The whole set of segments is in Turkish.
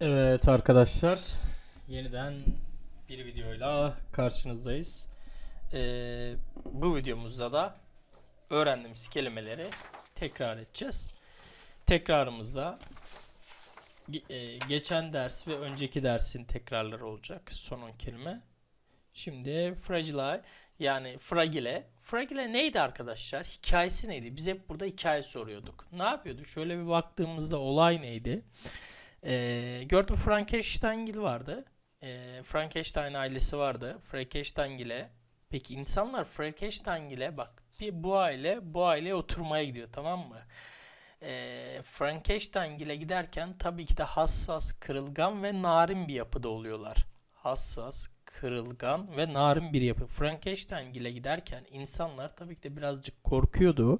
Evet arkadaşlar, yeniden bir videoyla karşınızdayız. Ee, bu videomuzda da öğrendiğimiz kelimeleri tekrar edeceğiz. Tekrarımızda e, geçen ders ve önceki dersin tekrarları olacak. Son 10 kelime. Şimdi fragile yani fragile. Fragile neydi arkadaşlar? Hikayesi neydi? Biz hep burada hikaye soruyorduk. Ne yapıyorduk? Şöyle bir baktığımızda olay neydi? Ee, gördüm Frankenstein vardı. Ee, Frankenstein ailesi vardı. Frankenstein Peki insanlar Frankenstein bak bir bu aile bu aileye oturmaya gidiyor tamam mı? Ee, Frankenstein giderken tabii ki de hassas, kırılgan ve narin bir yapıda oluyorlar. Hassas, kırılgan ve narin bir yapı. Frankenstein giderken insanlar tabii ki de birazcık korkuyordu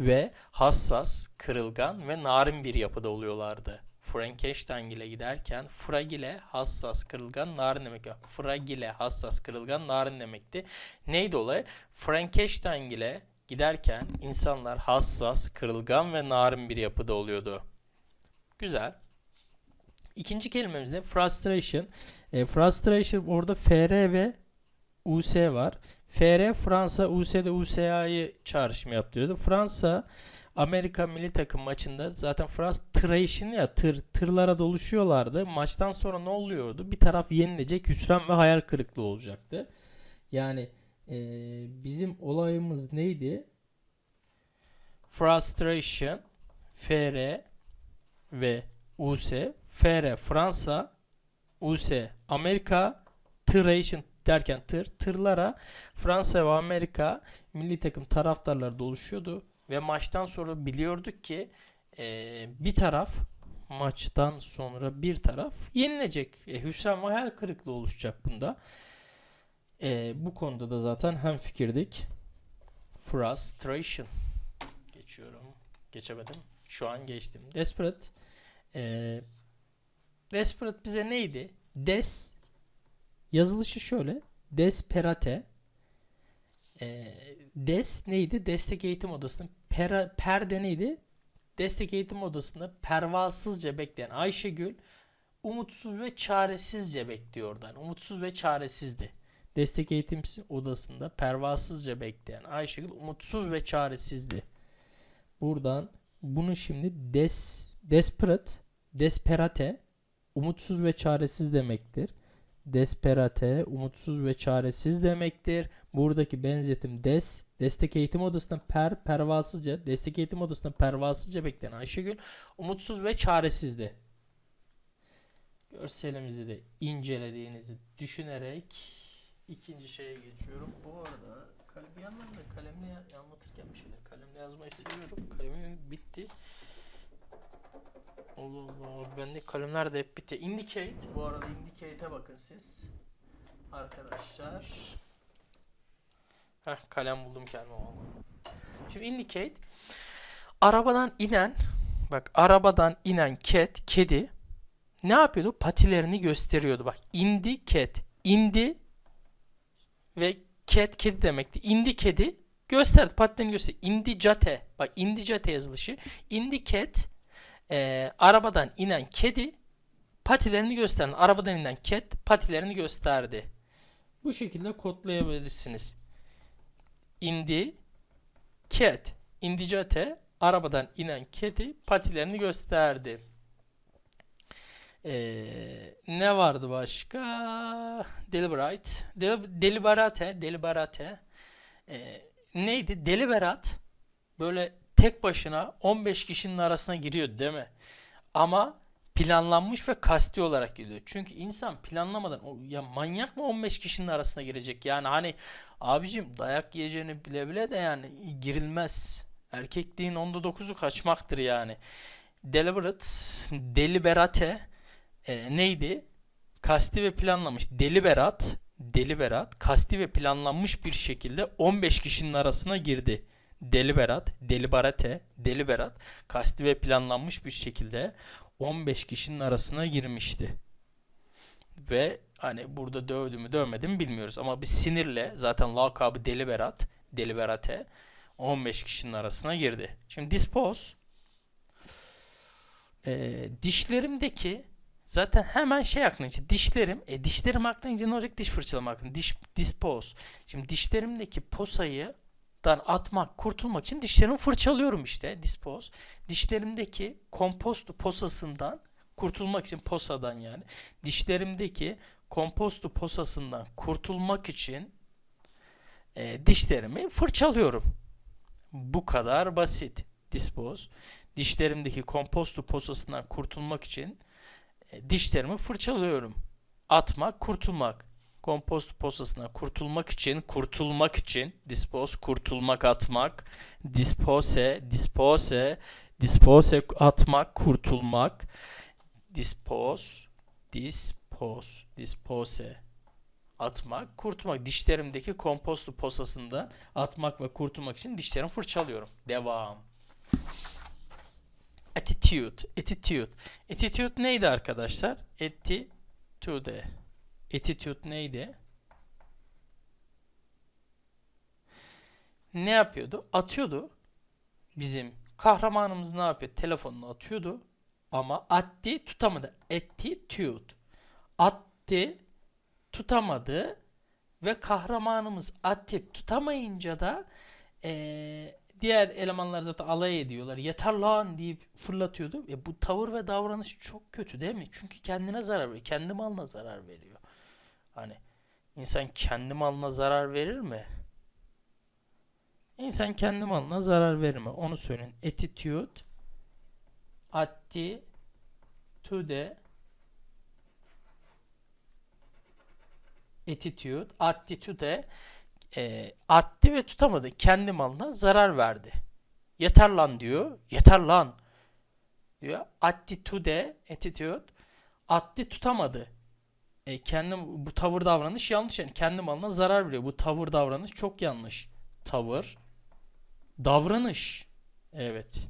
ve hassas, kırılgan ve narin bir yapıda oluyorlardı. Frankenstein ile giderken fragile, hassas, kırılgan, narin demek. Fragile, hassas, kırılgan, narin demekti. Neydi olay? Frankenstein ile giderken insanlar hassas, kırılgan ve narin bir yapıda oluyordu. Güzel. İkinci kelimemiz de frustration. E, frustration orada FR ve US var. FR Fransa, US'de USA'yı çağrışım yaptırıyordu. Fransa Amerika milli takım maçında zaten frustration ya tır tırlara doluşuyorlardı. Maçtan sonra ne oluyordu? Bir taraf yenilecek, hüsran ve hayal kırıklığı olacaktı. Yani e, bizim olayımız neydi? Frustration, FR ve US. FR Fransa, US Amerika, Tration derken tır, tırlara Fransa ve Amerika milli takım taraftarları doluşuyordu. Ve maçtan sonra biliyorduk ki e, bir taraf maçtan sonra bir taraf yenilecek. E, hüsran ve hayal kırıklığı oluşacak bunda. E, bu konuda da zaten hem fikirdik. Frustration. Geçiyorum. Geçemedim. Şu an geçtim. Desperate. E, desperate bize neydi? Des yazılışı şöyle. Desperate. E, Des neydi? Destek eğitim odasının pera, perde neydi? Destek eğitim odasında pervasızca bekleyen Ayşegül umutsuz ve çaresizce bekliyor oradan. Umutsuz ve çaresizdi. Destek eğitim odasında pervasızca bekleyen Ayşegül umutsuz ve çaresizdi. Buradan bunu şimdi des, desperate, desperate, umutsuz ve çaresiz demektir. Desperate, umutsuz ve çaresiz demektir. Buradaki benzetim des, destek eğitim odasında per, pervasızca, destek eğitim odasında pervasızca bekleyen Ayşegül umutsuz ve çaresizdi. Görselimizi de incelediğinizi düşünerek ikinci şeye geçiyorum. Bu arada kalem, bir yandan da kalemle anlatırken bir şeyler kalemle yazmayı seviyorum. Kalemim bitti. Allah Allah. Bende kalemler de hep bitti. Indicate. Bu arada indicate'e bakın siz. Arkadaşlar. Heh, kalem buldum kendime vallahi. Şimdi indicate arabadan inen bak arabadan inen cat kedi ne yapıyordu? Patilerini gösteriyordu. Bak indi cat indi ve cat kedi demekti. İndi kedi gösterdi patilerini gösterdi. Indicate bak indicate yazılışı indicate e, arabadan inen kedi patilerini gösterdi. Arabadan inen cat patilerini gösterdi. Bu şekilde kodlayabilirsiniz. Indi cat indicate arabadan inen kedi patilerini gösterdi. Ee, ne vardı başka? Deliberate. Del- deliberate. Deliberate. Ee, neydi? Deliberat. Böyle tek başına 15 kişinin arasına giriyor değil mi? Ama planlanmış ve kasti olarak giriyor. Çünkü insan planlamadan ya manyak mı 15 kişinin arasına girecek? Yani hani abicim dayak yiyeceğini bile bile de yani girilmez. Erkekliğin onda 9'u kaçmaktır yani. Deliberate, deliberate e, neydi? Kasti ve planlanmış. Deliberat, deliberat, kasti ve planlanmış bir şekilde 15 kişinin arasına girdi. Deliberat, deliberate, deliberat, kasti ve planlanmış bir şekilde 15 kişinin arasına girmişti. Ve hani burada dövdü mü dövmedi mi bilmiyoruz ama bir sinirle zaten lakabı deliberat, deliberate 15 kişinin arasına girdi. Şimdi dispose e, dişlerimdeki Zaten hemen şey aklına gelecek. Dişlerim. E dişlerim aklına ne olacak? Diş fırçalama aklına. Diş, dispose. Şimdi dişlerimdeki posayı dan atmak, kurtulmak için dişlerimi fırçalıyorum işte. Dispose. Dişlerimdeki kompostu posasından kurtulmak için posadan yani. Dişlerimdeki kompostu posasından kurtulmak için e, dişlerimi fırçalıyorum. Bu kadar basit. Dispose. Dişlerimdeki kompostu posasından kurtulmak için e, dişlerimi fırçalıyorum. Atmak, kurtulmak. Kompost posasından kurtulmak için, kurtulmak için, dispose, kurtulmak, atmak, dispose, dispose, dispose, atmak, kurtulmak, dispose, dispose, dispose, atmak, kurtulmak. Dişlerimdeki kompostu posasında atmak ve kurtulmak için dişlerimi fırçalıyorum. Devam. Attitude, attitude. Attitude neydi arkadaşlar? Attitude. Attitude neydi? Ne yapıyordu? Atıyordu. Bizim kahramanımız ne yapıyor? Telefonunu atıyordu. Ama atti tutamadı. Attitude. Atti tutamadı. Ve kahramanımız atti tutamayınca da eee, diğer elemanlar zaten alay ediyorlar. Yeter lan deyip fırlatıyordu. E bu tavır ve davranış çok kötü değil mi? Çünkü kendine zarar veriyor. Kendi malına zarar veriyor. Hani insan kendi malına zarar verir mi? İnsan kendi malına zarar verir mi? Onu söyleyin. Attitude attitude attitude attitude e, attı ve tutamadı. Kendi malına zarar verdi. Yeter lan diyor. Yeter lan diyor. Attitude attitude attı tutamadı. E, kendi bu tavır davranış yanlış yani kendi malına zarar veriyor. Bu tavır davranış çok yanlış. Tavır davranış. Evet.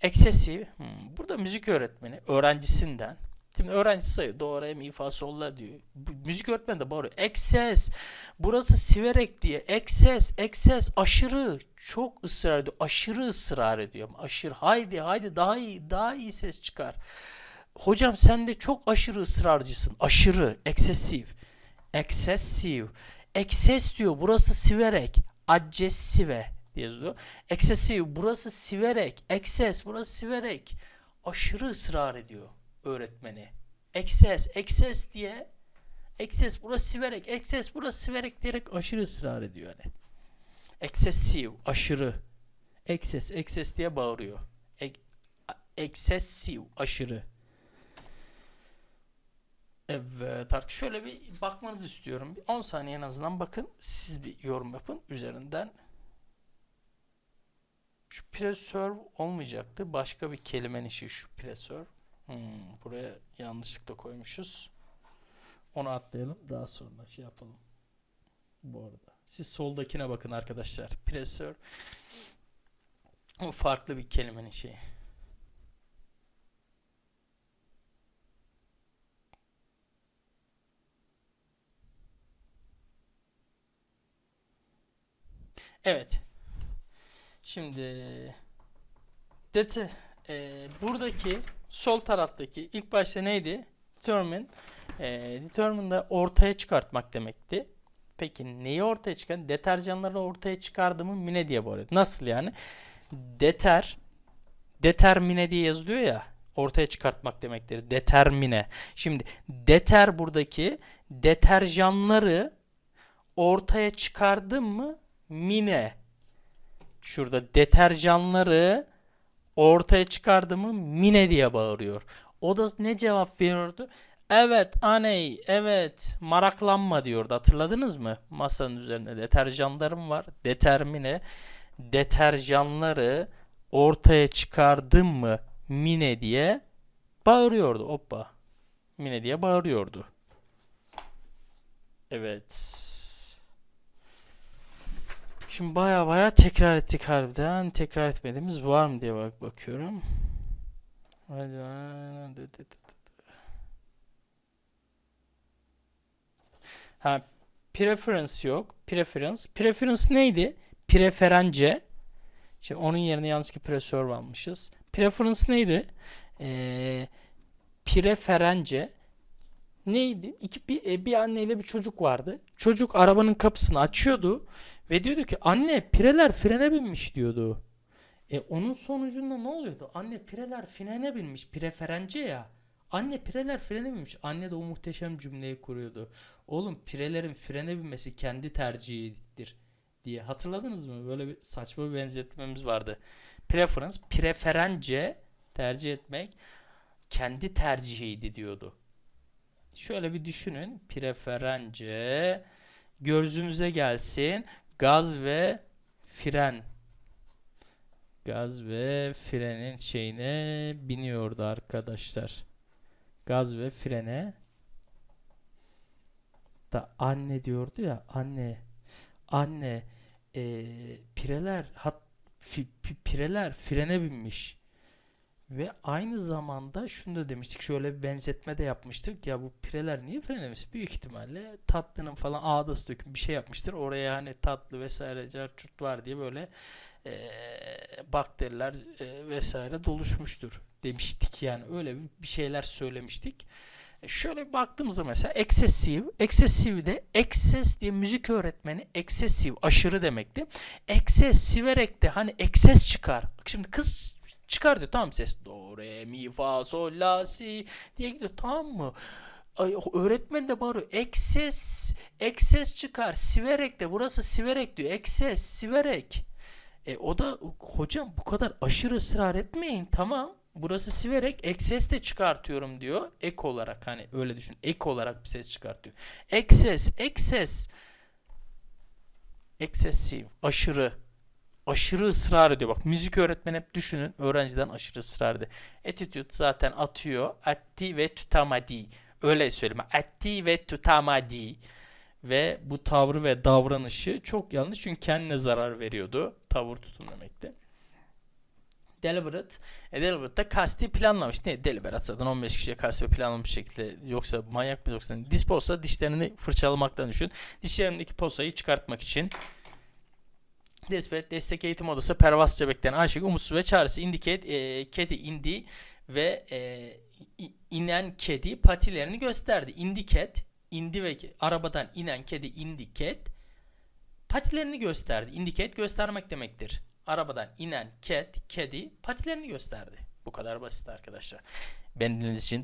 Excessive. Hmm, Burada müzik öğretmeni öğrencisinden Şimdi öğrencisi sayıyor. Doğru em ifa solla diyor. Bu, müzik öğretmeni de bağırıyor. Excess. Burası siverek diye. Excess. Excess. Aşırı. Çok ısrar ediyor. Aşırı ısrar ediyor. Aşırı. Haydi haydi daha iyi. Daha iyi ses çıkar. Hocam sen de çok aşırı ısrarcısın. Aşırı. Excessive. Excessive. Excess diyor. Burası siverek. Aggressive diye yazıyor. Excessive. Burası siverek. Excess. Burası siverek. Aşırı ısrar ediyor öğretmeni. Excess, excess diye excess burası siverek, excess burası siverek diyerek aşırı ısrar ediyor yani. Excessive, aşırı. Excess, excess diye bağırıyor. Ek, excessive, aşırı. Evet artık şöyle bir bakmanızı istiyorum. Bir 10 saniye en azından bakın. Siz bir yorum yapın üzerinden. Şu preserve olmayacaktı. Başka bir kelimenin işi şu preserve. Hmm, buraya yanlışlıkla koymuşuz. Onu atlayalım. Daha sonra şey yapalım. Bu arada. Siz soldakine bakın arkadaşlar. Presör. O farklı bir kelimenin şeyi. Evet. Şimdi dete e, buradaki sol taraftaki ilk başta neydi? Determine. E, determine de ortaya çıkartmak demekti. Peki neyi ortaya çıkar? Deterjanları ortaya çıkardığımı mine diye bağırıyor. Nasıl yani? Deter determine diye yazılıyor ya ortaya çıkartmak demektir. Determine. Şimdi deter buradaki deterjanları ortaya çıkardım mı mine. Şurada deterjanları ortaya çıkardığımı mine diye bağırıyor. O da ne cevap veriyordu? Evet aney evet maraklanma diyordu hatırladınız mı? Masanın üzerinde deterjanlarım var. Determine deterjanları ortaya çıkardım mı mine diye bağırıyordu. Hoppa. Mine diye bağırıyordu. Evet. Şimdi baya baya tekrar ettik harbiden. Tekrar etmediğimiz var mı diye bak bakıyorum. Ha preference yok. Preference. Preference neydi? Preference. Şimdi onun yerine yanlışlıkla preserve almışız. Preference neydi? Ee, preference neydi? İki, bir, e, bir anneyle bir çocuk vardı. Çocuk arabanın kapısını açıyordu ve diyordu ki anne pireler frene binmiş diyordu. E onun sonucunda ne oluyordu? Anne pireler frene binmiş. Preference ya. Anne pireler frene binmiş. Anne de o muhteşem cümleyi kuruyordu. Oğlum pirelerin frene binmesi kendi tercihidir diye. Hatırladınız mı? Böyle bir saçma bir benzetmemiz vardı. Preference, preference tercih etmek kendi tercihiydi diyordu. Şöyle bir düşünün. Preference gözünüze gelsin. Gaz ve fren. Gaz ve frenin şeyine biniyordu arkadaşlar. Gaz ve frene da anne diyordu ya anne anne eee, pireler hat pireler frene binmiş ve aynı zamanda şunu da demiştik şöyle bir benzetme de yapmıştık ya bu pireler niye frenlemiş büyük ihtimalle tatlının falan ağdası döküm bir şey yapmıştır oraya hani tatlı vesaire carçurt var diye böyle eee, bakteriler eee, vesaire doluşmuştur demiştik yani öyle bir, şeyler söylemiştik. E, Şöyle baktığımızda mesela excessive, excessive de excess diye müzik öğretmeni excessive aşırı demekti. Excess siverek de hani excess çıkar. Şimdi kız çıkar diyor tamam ses do re mi fa sol la si diye gidiyor tamam mı? Ay, öğretmen de bağırıyor. Excess, excess çıkar. Siverek de burası siverek diyor. Excess, siverek. E, o da hocam bu kadar aşırı ısrar etmeyin tamam. Burası siverek ek ses de çıkartıyorum diyor. Ek olarak hani öyle düşün. Ek olarak bir ses çıkartıyor. Excess, excess. Excessive, aşırı. Aşırı ısrar ediyor. Bak müzik öğretmeni hep düşünün. Öğrenciden aşırı ısrar ediyor. Attitude zaten atıyor. Atti ve tutamadi. Öyle söyleme. Atti ve tutamadi. Ve bu tavrı ve davranışı çok yanlış. Çünkü kendine zarar veriyordu. Tavır tutun demekti. Deliberate. E, deliberate da kasti planlamış. Ne? Deliberate zaten 15 kişiye kasti planlamış şekilde. Yoksa manyak mı yoksa? Disposa dişlerini fırçalamaktan düşün. Dişlerindeki posayı çıkartmak için. Desperate destek eğitim odası pervasızca bekleyen Ayşe umutsuz ve çaresi indicate e, kedi indi ve e, inen kedi patilerini gösterdi. Indicate indi ve arabadan inen kedi indicate patilerini gösterdi. Indicate göstermek demektir. Arabadan inen cat, kedi patilerini gösterdi. Bu kadar basit arkadaşlar. Beni dinlediğiniz için